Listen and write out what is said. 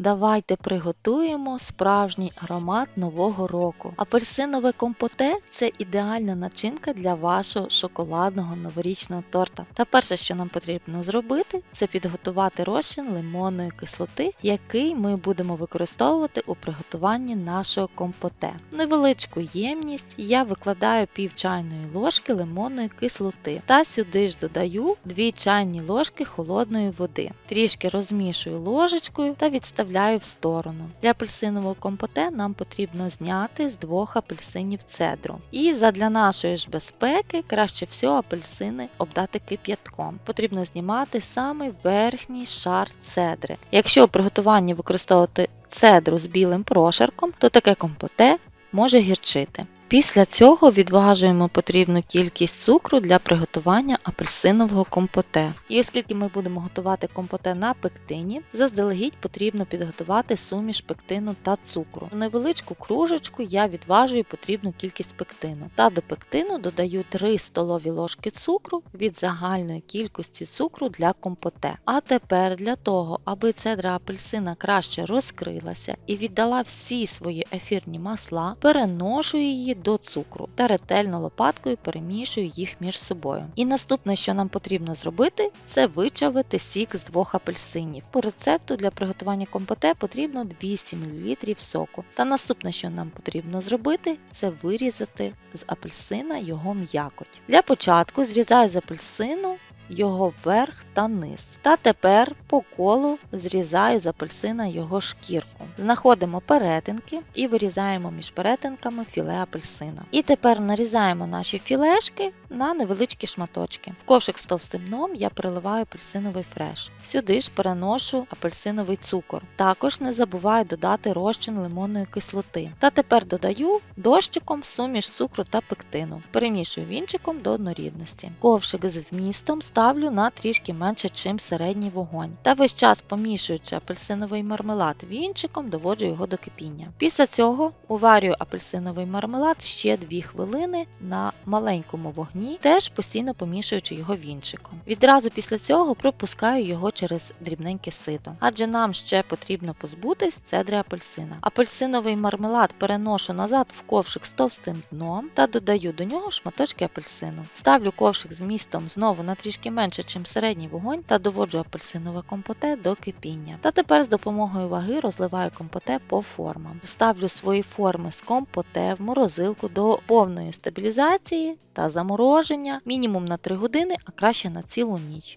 Давайте приготуємо справжній аромат нового року. Апельсинове компоте це ідеальна начинка для вашого шоколадного новорічного торта. Та перше, що нам потрібно зробити, це підготувати розчин лимонної кислоти, який ми будемо використовувати у приготуванні нашого компоте. Невеличку ємність я викладаю пів чайної ложки лимонної кислоти та сюди ж додаю 2 чайні ложки холодної води. Трішки розмішую ложечкою та відставляю в сторону. Для апельсинового компоте нам потрібно зняти з двох апельсинів цедру. І задля нашої ж безпеки краще всього апельсини обдати кип'ятком. Потрібно знімати саме верхній шар цедри. Якщо у приготуванні використовувати цедру з білим прошарком, то таке компоте може гірчити. Після цього відважуємо потрібну кількість цукру для приготування апельсинового компоте. І оскільки ми будемо готувати компоте на пектині, заздалегідь потрібно підготувати суміш пектину та цукру. У невеличку кружечку я відважую потрібну кількість пектину. Та до пектину додаю 3 столові ложки цукру від загальної кількості цукру для компоте. А тепер для того, аби цедра апельсина краще розкрилася і віддала всі свої ефірні масла, переношу її до цукру та ретельно лопаткою перемішую їх між собою. І наступне, що нам потрібно зробити, це вичавити сік з двох апельсинів. По рецепту для приготування компоте потрібно 200 мл соку. Та наступне, що нам потрібно зробити, це вирізати з апельсина його м'якоть. Для початку зрізаю з апельсину його верх та низ. Та тепер по колу зрізаю з апельсина його шкірку. Знаходимо перетинки і вирізаємо між перетинками філе апельсина. І тепер нарізаємо наші філешки на невеличкі шматочки. В ковшик з товстим дном я переливаю апельсиновий фреш. Сюди ж переношу апельсиновий цукор. Також не забуваю додати розчин лимонної кислоти. Та тепер додаю дощиком суміш цукру та пектину. Перемішую вінчиком до однорідності. Ковшик з вмістом ставлю на трішки менше, чим середній вогонь. Та весь час помішуючи апельсиновий мармелад вінчиком, доводжу його до кипіння. Після цього уварюю апельсиновий мармелад ще 2 хвилини на маленькому вогні, теж постійно помішуючи його вінчиком. Відразу після цього пропускаю його через дрібненьке сито, адже нам ще потрібно позбутись цедри апельсина. Апельсиновий мармелад переношу назад в ковшик з товстим дном та додаю до нього шматочки апельсину. Ставлю ковшик з містом знову на трішки менше, ніж вогонь, та доводжу апельсинове компоте до кипіння. Та тепер з допомогою ваги розливаю компоте по формам. Ставлю свої форми з компоте в морозилку до повної стабілізації та замороження мінімум на 3 години, а краще на цілу ніч.